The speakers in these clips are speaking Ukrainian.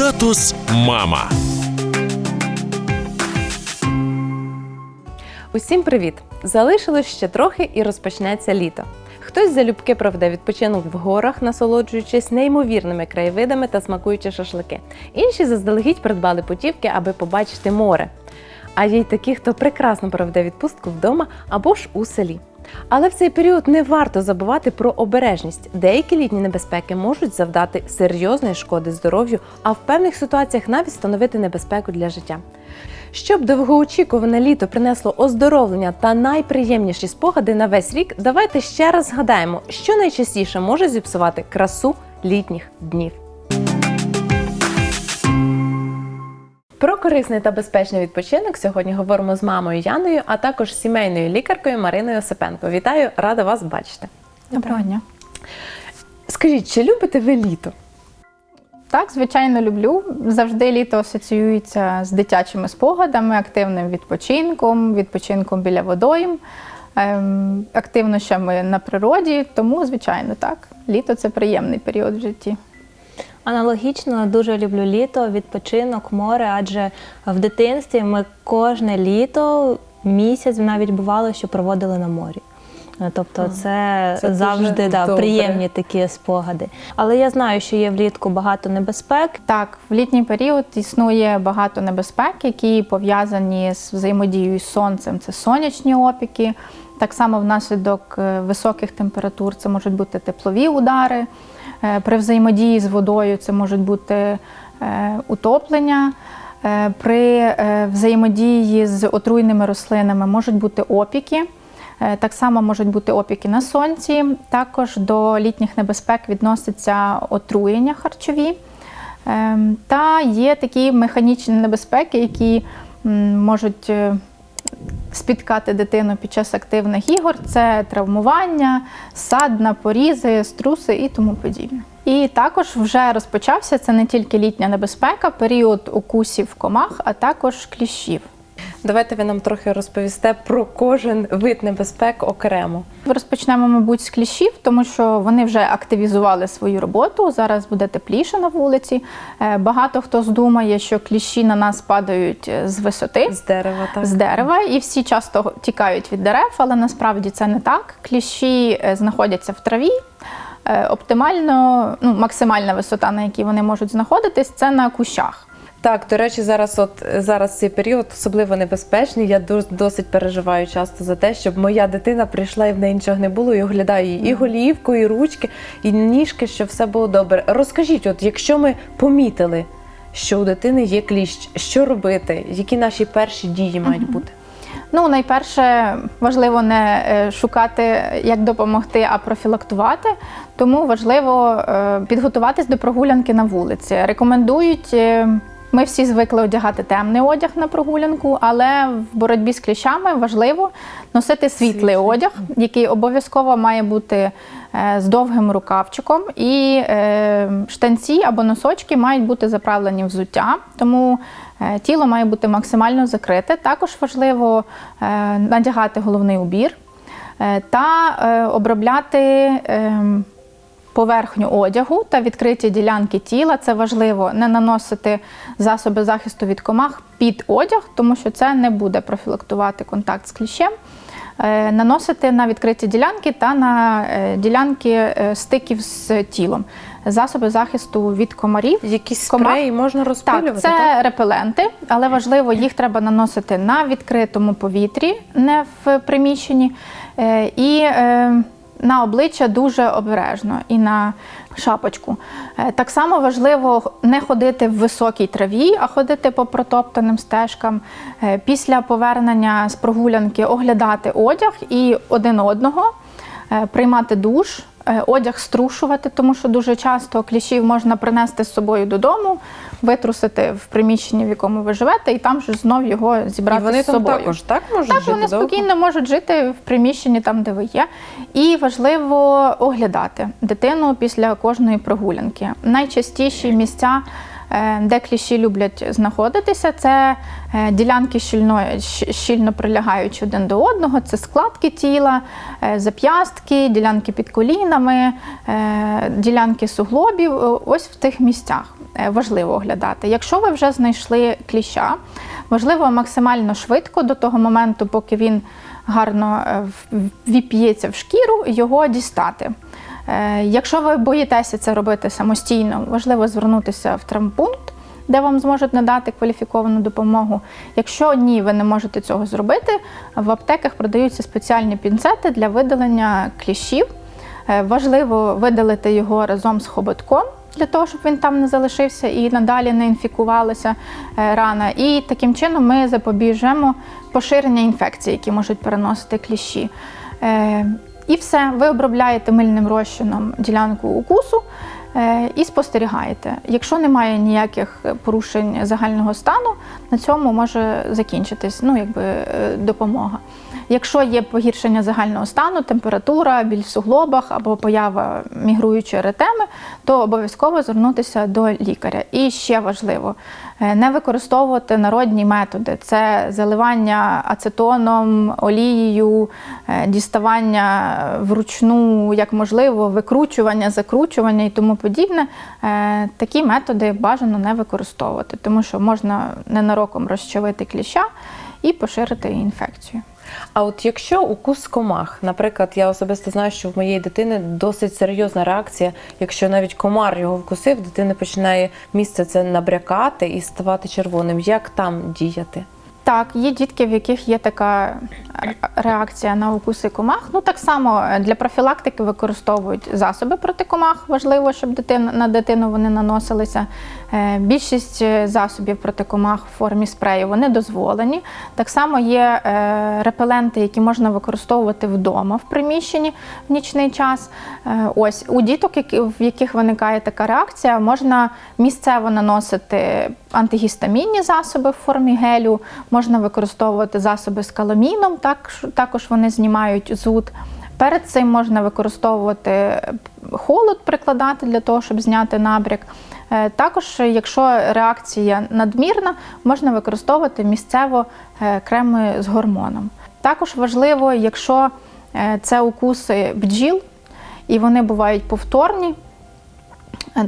Статус мама. Усім привіт! Залишилось ще трохи і розпочнеться літо. Хтось залюбки проведе відпочинок в горах, насолоджуючись неймовірними краєвидами та смакуючи шашлики. Інші заздалегідь придбали путівки, аби побачити море. А є й такі, хто прекрасно проведе відпустку вдома або ж у селі. Але в цей період не варто забувати про обережність. Деякі літні небезпеки можуть завдати серйозної шкоди здоров'ю, а в певних ситуаціях навіть становити небезпеку для життя. Щоб довгоочікуване літо принесло оздоровлення та найприємніші спогади на весь рік, давайте ще раз згадаємо, що найчастіше може зіпсувати красу літніх днів. Про корисний та безпечний відпочинок сьогодні говоримо з мамою Яною, а також сімейною лікаркою Мариною Осипенко. Вітаю, рада вас бачити. Доброго дня. Скажіть, чи любите ви літо? Так, звичайно, люблю. Завжди літо асоціюється з дитячими спогадами, активним відпочинком, відпочинком біля водойм, ем, активнощами на природі. Тому, звичайно, так, літо це приємний період в житті. Аналогічно дуже люблю літо, відпочинок, море, адже в дитинстві ми кожне літо, місяць навіть бувало, що проводили на морі. Е, Тобто це, це завжди да, добре. приємні такі спогади. Але я знаю, що є влітку багато небезпек. Так, в літній період існує багато небезпек, які пов'язані з взаємодією з сонцем. Це сонячні опіки. Так само внаслідок е, високих температур це можуть бути теплові удари. Е, При взаємодії з водою це можуть бути е, утоплення. Е, При взаємодії з отруйними рослинами можуть бути опіки. Так само можуть бути опіки на сонці. Також до літніх небезпек відносяться отруєння харчові. Ем, Та є такі механічні небезпеки, які можуть спіткати дитину під час активних ігор. Це травмування, садна, порізи, струси і тому подібне. І також вже розпочався це не тільки літня небезпека, період укусів комах, а також кліщів. Давайте ви нам трохи розповісте про кожен вид небезпек окремо. Розпочнемо, мабуть, з кліщів, тому що вони вже активізували свою роботу. Зараз буде тепліше на вулиці. Е, Багато хто здумає, що кліщі на нас падають е, з висоти. З дерева, так? З дерева, і всі часто тікають від дерев, але насправді це не так. Кліщі е, знаходяться в траві. Оптимально, ну, максимальна висота, на якій вони можуть знаходитись, це на кущах. Так, до речі, зараз от зараз цей період особливо небезпечний. Я досить переживаю часто за те, щоб моя дитина прийшла і в неї нічого не було, і оглядаю її і голівку, і ручки, і ніжки, щоб все було добре. Розкажіть, от якщо ми помітили, що у дитини є кліщ, що робити? Які наші перші дії мають бути? Ну, найперше, важливо не е, шукати, як допомогти, а профілактувати. Тому важливо е, підготуватись до прогулянки на вулиці. Рекомендують. Ми всі звикли одягати темний одяг на прогулянку, але в боротьбі з кліщами важливо носити світлий Світлий. одяг, який обов'язково має бути е, з довгим рукавчиком, і е, штанці або носочки мають бути заправлені взуття. Тому Е, Тіло має бути максимально закрите. Також важливо надягати головний убір та обробляти е, поверхню одягу та відкриті ділянки тіла. Це важливо не наносити засоби захисту від комах під одяг, тому що це не буде профілактувати контакт з кліщем. Е, Наносити на відкриті ділянки та на е, ділянки е, стиків з тілом. Засоби захисту від комарів. Якісь спреї можна розпилювати? Так, це репеленти, але важливо, їх треба наносити на відкритому повітрі, не в приміщенні. І на обличчя дуже обережно і на шапочку. Е, Так само важливо не ходити в високій траві, а ходити по протоптаним стежкам. Е, Після повернення з прогулянки оглядати одяг і один одного, е, приймати душ. Е, Одяг струшувати, тому що дуже часто кліщів можна принести з собою додому, витрусити в приміщенні, в якому ви живете, і там же знов його зібрати І вони з там собою. також так можуть Так, жити вони довго? спокійно можуть жити в приміщенні там, де ви є. І важливо оглядати дитину після кожної прогулянки. Найчастіші місця. Е, Де кліщі люблять знаходитися, це е, ділянки щільно, щільно прилягаючи один до одного, це складки тіла, е, зап'ястки, ділянки під колінами, ділянки суглобів, ось в тих місцях. важливо оглядати. Якщо ви вже знайшли кліща, важливо максимально швидко до того моменту, поки він гарно віп'ється в шкіру, його дістати. Е, Якщо ви боїтеся це робити самостійно, важливо звернутися в травмпункт, де вам зможуть надати кваліфіковану допомогу. Якщо ні, ви не можете цього зробити, в аптеках продаються спеціальні пінцети для видалення кліщів. Е, Важливо видалити його разом з хоботком. Для того, щоб він там не залишився і надалі не інфікувалася е, рана. І таким чином ми запобіжемо поширення інфекцій, які можуть переносити кліщі. І все, ви обробляєте мильним розчином ділянку укусу е, і спостерігаєте. Якщо немає ніяких порушень загального стану, на цьому може закінчитись ну, якби, е, допомога. Якщо є погіршення загального стану, температура, біль в суглобах або поява мігруючої еретеми, то обов'язково звернутися до лікаря. І ще важливо е, не використовувати народні методи: це заливання ацетоном, олією, е, діставання вручну, як можливо, викручування, закручування і тому подібне. Е, Такі методи бажано не використовувати, тому що можна ненароком розчавити кліща і поширити інфекцію. А от якщо укус комах, наприклад, я особисто знаю, що в моєї дитини досить серйозна реакція. Якщо навіть комар його вкусив, дитина починає місце це набрякати і ставати червоним. Як там діяти? Так, є дітки, в яких є така реакція на укуси комах. Ну так само е, для профілактики використовують засоби проти комах. Важливо, щоб дитина на дитину вони наносилися. Е, Більшість е, засобів проти комах в формі спрею вони дозволені. Так само є е, репеленти, які можна використовувати вдома в приміщенні в нічний час. Е, Ось у діток, в яких виникає така реакція, можна місцево наносити антигістамінні засоби в формі гелю, можна використовувати засоби з каламіном, так, також вони знімають зуд. Перед цим можна використовувати холод, прикладати для того, щоб зняти набряк. Е, Також, якщо реакція надмірна, можна використовувати місцево е, креми з гормоном. Також важливо, якщо е, це укуси бджіл, і вони бувають повторні,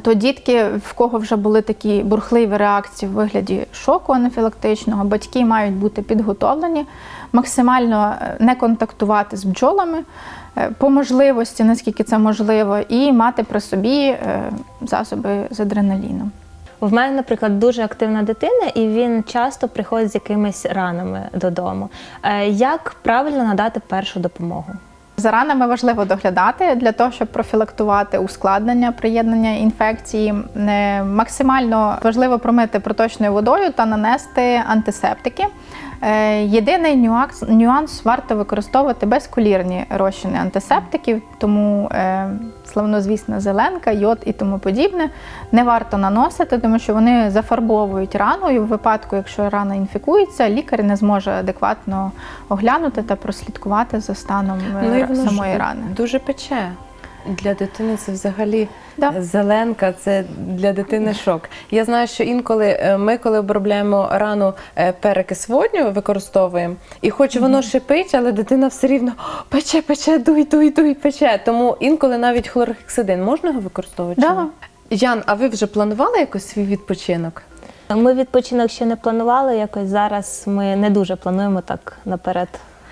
то дітки, в кого вже були такі бурхливі реакції в вигляді шоку анафілактичного, батьки мають бути підготовлені, максимально е, не контактувати з бджолами е, по можливості, наскільки це можливо, і мати при собі е, засоби з адреналіном. В мене, наприклад, дуже активна дитина, і він часто приходить з якимись ранами додому. Е, Як правильно надати першу допомогу? За ранами важливо доглядати для того, щоб профілактувати ускладнення приєднання інфекції. Е, Максимально важливо промити проточною водою та нанести антисептики. Е, Єдиний нюанс, нюанс варто використовувати безколірні розчини антисептиків, тому е, славнозвісна зеленка, йод і тому подібне не варто наносити, тому що вони зафарбовують рану, і в випадку, якщо рана інфікується, лікар не зможе адекватно оглянути та прослідкувати за станом е, Ну, ж самої рани. Дуже пече. Для дитини це взагалі Да. зеленка, це для дитини шок. Я знаю, що інколи е, ми, коли обробляємо рану е, перекис водню, використовуємо, і хоч воно шипить, але дитина все рівно «О, пече, пече, дуй, дуй, дуй, пече. Тому інколи навіть хлорхексидин можна його використовувати? Да. Ян, а ви вже планували якось свій відпочинок? Ми відпочинок ще не планували. Якось зараз ми не дуже плануємо так наперед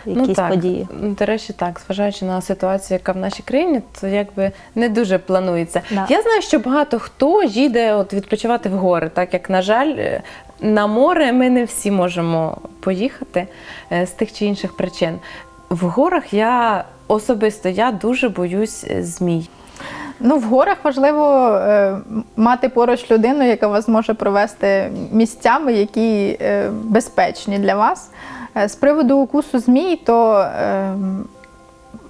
якісь ну, так. події. До речі, так, зважаючи на ситуацію, яка в нашій країні, то якби не дуже планується. Да. Я знаю, що багато хто їде от відпочивати в гори, так як, на жаль, е, на море ми не всі можемо поїхати е, з тих чи інших причин. В горах я особисто я дуже боюсь е, змій. Ну, в горах важливо е, мати поруч людину, яка вас може провести місцями, які е, безпечні для вас. Е, з приводу укусу змій, то е,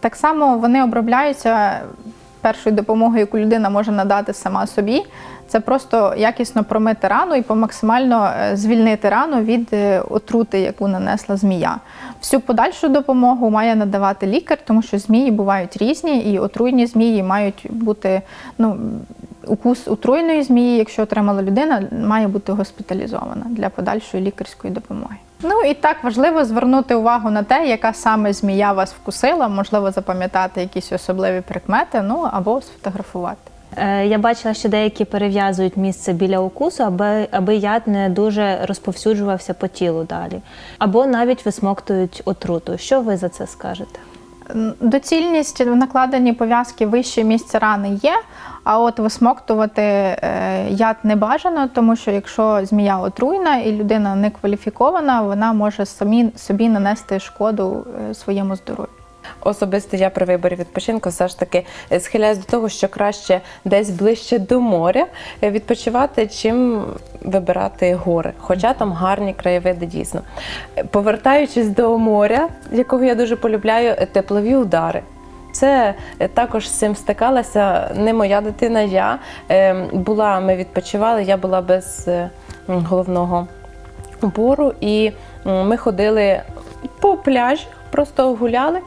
так само вони обробляються першою допомогою, яку людина може надати сама собі. Це просто якісно промити рану і помаксимально е, звільнити рану від е, отрути, яку нанесла змія. Всю подальшу допомогу має надавати лікар, тому що змії бувають різні, і отруйні змії мають бути ну, укус отруйної змії, якщо отримала людина, має бути госпіталізована для подальшої лікарської допомоги. Ну і так важливо звернути увагу на те, яка саме змія вас вкусила, можливо, запам'ятати якісь особливі прикмети, ну або сфотографувати. Е, Я бачила, що деякі перев'язують місце біля укусу, аби, аби яд не дуже розповсюджувався по тілу далі. Або навіть висмоктують отруту. Що ви за це скажете? Доцільність в накладенні пов'язки вище місця рани є, а от висмоктувати е, яд не бажано, тому що якщо змія отруйна і людина не кваліфікована, вона може самі собі нанести шкоду е, своєму здоров'ю. Особисто я при виборі відпочинку все ж таки е, схиляюсь до того, що краще десь ближче до моря відпочивати, чим вибирати гори. Хоча там гарні краєвиди дійсно. Повертаючись до моря, якого я дуже полюбляю, теплові удари. Це е, також з цим стикалася не моя дитина. Я Е, була, ми відпочивали, я була без е, головного убору, і ми ходили по пляжі, просто гуляли.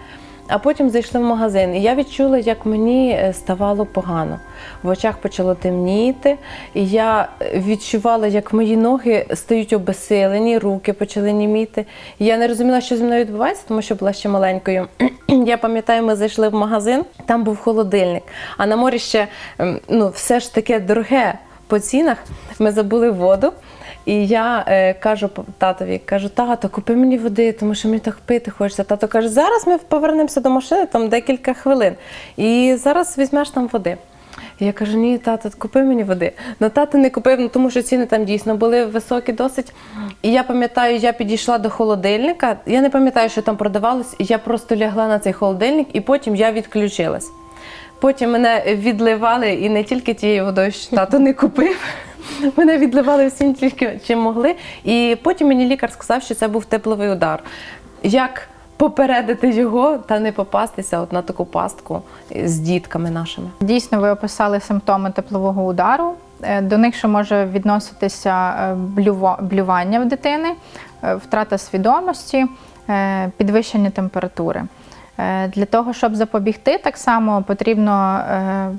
А потім зайшли в магазин, і я відчула, як мені е, ставало погано. В очах почало темніти, і я е, відчувала, як мої ноги стають обесилені, руки почали німіти. І я не розуміла, що зі мною відбувається, тому що була ще маленькою. Я пам'ятаю, ми зайшли в магазин, там був холодильник, а на морі ще ем, ну, все ж таке дороге по цінах. Ми забули воду. І я е, кажу татові, кажу, тато, купи мені води, тому що мені так пити хочеться. Тато каже, зараз ми повернемося до машини, там декілька хвилин. І зараз візьмеш там води. Я кажу, ні, тато, купи мені води. Ну тато не купив, ну тому що ціни там дійсно були високі досить. І я пам'ятаю, я підійшла до холодильника. Я не пам'ятаю, що там продавалось, я просто лягла на цей холодильник, і потім я відключилась. Потім мене відливали і не тільки тією водою, що тато не купив. Мене відливали всім тільки чим могли. І потім мені лікар сказав, що це був тепловий удар. Як попередити його та не попастися от на таку пастку з дітками нашими? Дійсно, ви описали симптоми теплового удару. Е, До них ще може відноситися е, блювання в дитини, е, втрата свідомості, підвищення температури. Для того, щоб запобігти, так само потрібно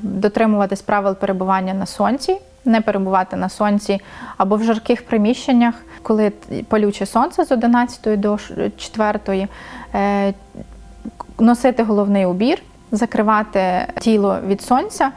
дотримуватись правил перебування на сонці, не перебувати на сонці або в жарких приміщеннях, коли палюче сонце з 11 до 4, е, носити головний убір, закривати тіло від сонця.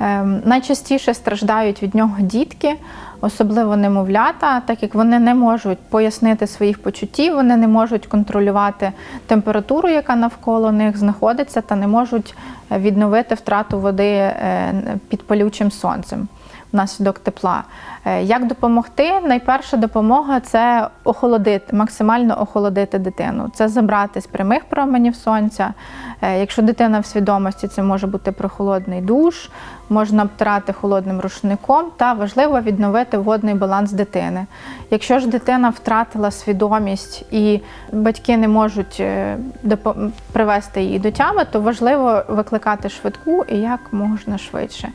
Ем, Найчастіше страждають від нього дітки, особливо немовлята, так як вони не можуть пояснити своїх почуттів, вони не можуть контролювати температуру, яка навколо них знаходиться, та не можуть е, відновити втрату води е, під палючим сонцем внаслідок тепла. Е, Як допомогти? Найперша допомога це охолодити, максимально охолодити дитину. Це забрати з прямих променів сонця. Е, Якщо дитина в свідомості, це може бути прохолодний душ, можна обтирати холодним рушником та важливо відновити водний баланс дитини. Якщо ж дитина втратила свідомість і батьки не можуть е, привести її до тями, то важливо викликати швидку і як можна швидше.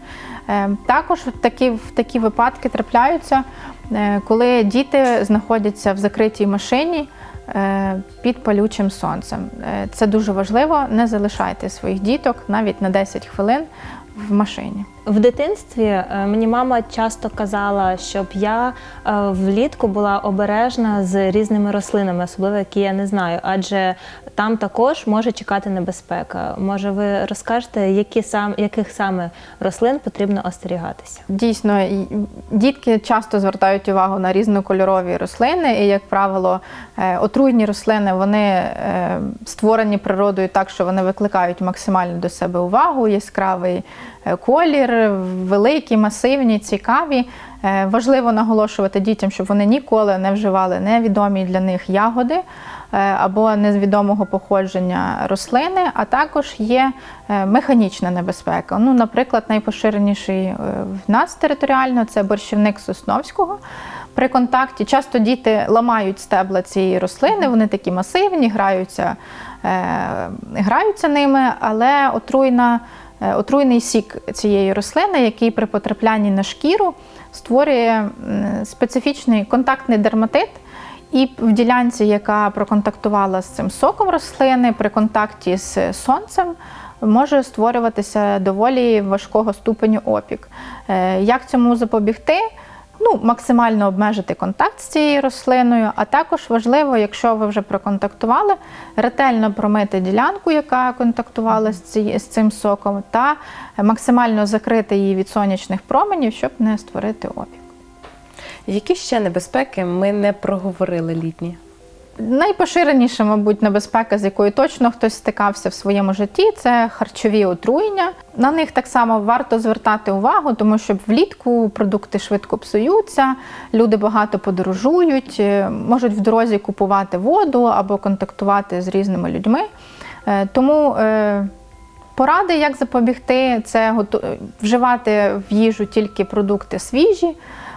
Е, Також такі, такі випадки трапляються, е, коли діти знаходяться в закритій машині е, під палючим сонцем. Це дуже важливо. Не залишайте своїх діток навіть на 10 хвилин в машині. В дитинстві е, мені мама часто казала, щоб я е, влітку була обережна з різними рослинами, особливо які я не знаю, адже там також може чекати небезпека. Може, ви розкажете, які сам, яких саме рослин потрібно остерігатися? Дійсно, дітки часто звертають увагу на різнокольорові рослини, і, як правило, е, отруйні рослини вони створені природою так, що вони викликають максимально до себе увагу, яскравий е, великі, масивні, цікаві. Е, Важливо наголошувати дітям, щоб вони ніколи не вживали невідомі для них ягоди е, або незвідомого походження рослини, а також є е, механічна небезпека. Ну, наприклад, найпоширеніший в нас територіально це борщівник сосновського. При контакті часто діти ламають стебла цієї рослини, вони такі масивні, граються, граються ними, але отруйна, отруйний сік цієї рослини, який при потраплянні на шкіру створює специфічний контактний дерматит. І в ділянці, яка проконтактувала з цим соком рослини, при контакті з сонцем може створюватися доволі важкого ступеню опік. Е, Як цьому запобігти? Ну, максимально обмежити контакт з цією рослиною, а також важливо, якщо ви вже проконтактували, ретельно промити ділянку, яка контактувала з, ці, з цим соком, та максимально закрити її від сонячних променів, щоб не створити опік. Які ще небезпеки ми не проговорили літні? Найпоширеніша, мабуть, небезпека, з якою точно хтось стикався в своєму житті, це харчові отруєння. На них так само варто звертати увагу, тому що влітку продукти швидко псуються, люди багато подорожують, е, можуть в дорозі купувати воду або контактувати з різними людьми. Е, Тому е, поради, як запобігти, це вживати в їжу тільки продукти свіжі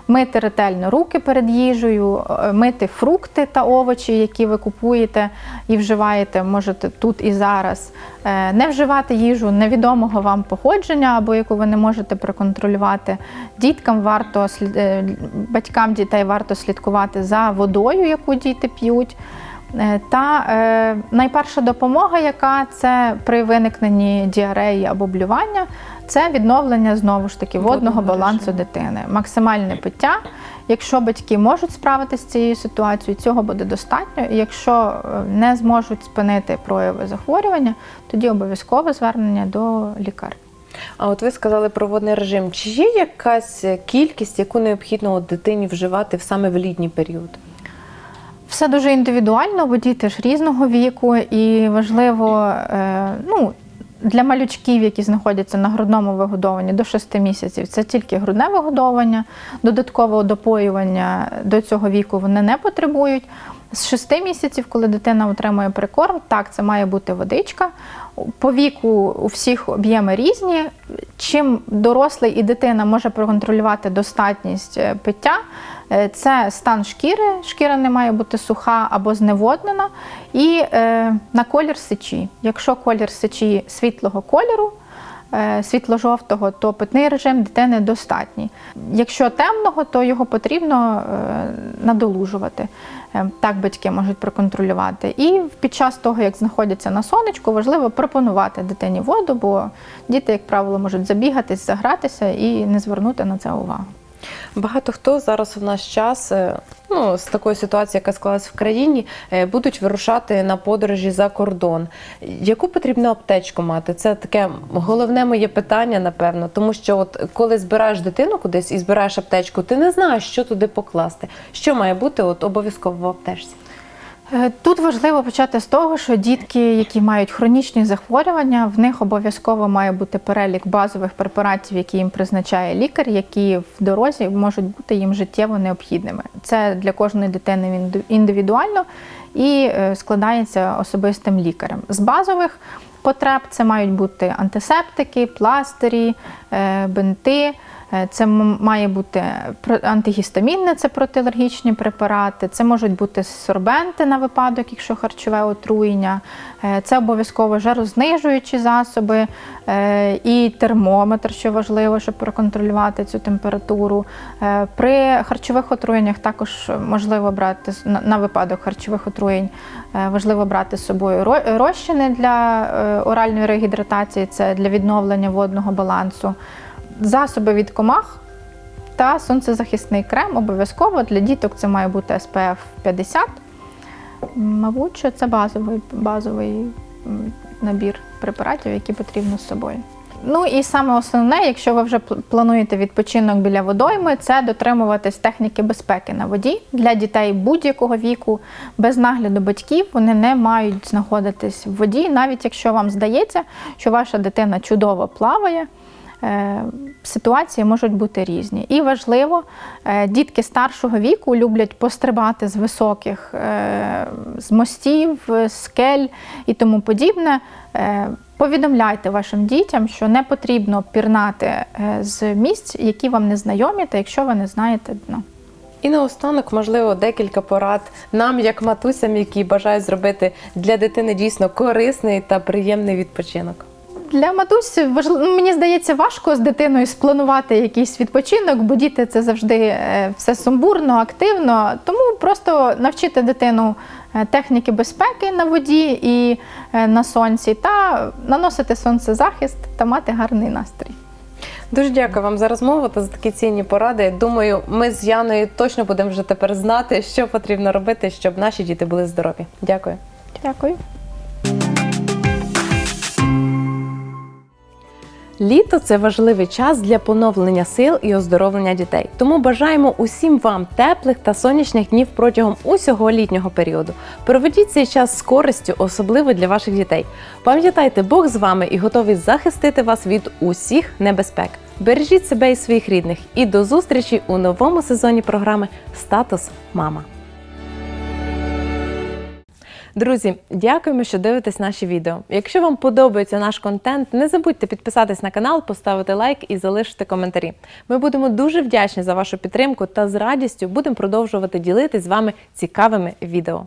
мити ретельно руки перед їжею, е, мити фрукти та овочі, які ви купуєте і вживаєте, можете тут і зараз. Е, Не вживати їжу невідомого вам походження або яку ви не можете проконтролювати. Діткам варто е, батькам дітей варто слідкувати за водою, яку діти п'ють. Та е, найперша допомога, яка це при виникненні діареї або блювання, це відновлення знову ж таки водного, балансу дитини, максимальне пиття. Якщо батьки можуть справитися з цією ситуацією, цього буде достатньо. І якщо е, не зможуть спинити прояви захворювання, тоді обов'язкове звернення до лікаря. А от ви сказали про водний режим. Чи є якась кількість, яку необхідно дитині вживати саме в літній період? Все дуже індивідуально, бо діти ж різного віку, і важливо е, ну, для малючків, які знаходяться на грудному вигодованні до 6 місяців, це тільки грудне вигодовування, додаткового допоювання до цього віку вони не потребують. З 6 місяців, коли дитина отримує прикорм, так, це має бути водичка. По віку у всіх об'єми різні. Чим дорослий і дитина може проконтролювати достатність е, пиття, е, це стан шкіри. Шкіра не має бути суха або зневоднена, і е, на колір сечі. Якщо колір сечі світлого кольору, світло-жовтого, то питний режим дитини достатній. Якщо темного, то його потрібно е, надолужувати. Е, Так батьки можуть проконтролювати. І під час того, як знаходяться на сонечку, важливо пропонувати дитині воду, бо діти, як правило, можуть забігатись, загратися і не звернути на це увагу. Багато хто зараз в наш час, е, ну з такої ситуації, яка склалась в країні, е, будуть вирушати на подорожі за кордон. Яку потрібно аптечку мати? Це таке головне моє питання, напевно, тому що от коли збираєш дитину кудись і збираєш аптечку, ти не знаєш, що туди покласти. Що має бути от обов'язково в аптечці? Е, Тут важливо почати з того, що дітки, які мають хронічні захворювання, в них обов'язково має бути перелік базових препаратів, які їм призначає лікар, які в дорозі можуть бути їм життєво необхідними. Це для кожної дитини індивідуально і е, складається особистим лікарем. З базових потреб це мають бути антисептики, пластирі, е, бинти. Е, Це має бути антигістамінне, це протиалергічні препарати, це можуть бути сорбенти на випадок, якщо харчове отруєння, Е, це обов'язково жарознижуючі засоби е, і термометр, що важливо, щоб проконтролювати цю температуру. При харчових отруєннях також можливо брати на- випадок харчових отруєнь, важливо брати з собою розчини для оральної регідратації, це для відновлення водного балансу засоби від комах та сонцезахисний крем обов'язково для діток це має бути SPF 50. Мабуть, що це базовий, базовий набір препаратів, які потрібно з собою. Ну і саме основне, якщо ви вже плануєте відпочинок біля водойми, це дотримуватись техніки безпеки на воді для дітей будь-якого віку, без нагляду батьків. Вони не мають знаходитись в воді, навіть якщо вам здається, що ваша дитина чудово плаває. Е, Ситуації можуть бути різні. І важливо, е, дітки старшого віку люблять пострибати з високих, е, з мостів, скель і тому подібне. Повідомляйте вашим дітям, що не потрібно пірнати з місць, які вам не знайомі, та якщо ви не знаєте дно. І наостанок, можливо, декілька порад нам, як матусям, які бажають зробити для дитини дійсно корисний та приємний відпочинок. Для матусь важливо, ну, мені здається, важко з дитиною спланувати якийсь відпочинок, бо діти це завжди е, все сумбурно, активно. Тому просто навчити дитину е, техніки безпеки на воді і е, на сонці, та наносити сонцезахист та мати гарний настрій. Дуже дякую вам за розмову та за такі цінні поради. Думаю, ми з Яною точно будемо вже тепер знати, що потрібно робити, щоб наші діти були здорові. Дякую. Дякую. Літо це важливий час для поновлення сил і оздоровлення дітей. Тому бажаємо усім вам теплих та сонячних днів протягом усього літнього періоду. Проведіть цей час з користю, особливо для ваших дітей. Пам'ятайте, Бог з вами і готовий захистити вас від усіх небезпек. Бережіть себе і своїх рідних. І до зустрічі у новому сезоні програми Статус Мама. Друзі, дякуємо, що дивитесь наші відео. Якщо вам подобається наш контент, не забудьте підписатись на канал, поставити лайк і залишити коментарі. Ми будемо дуже вдячні за вашу підтримку та з радістю будемо продовжувати ділитись з вами цікавими відео.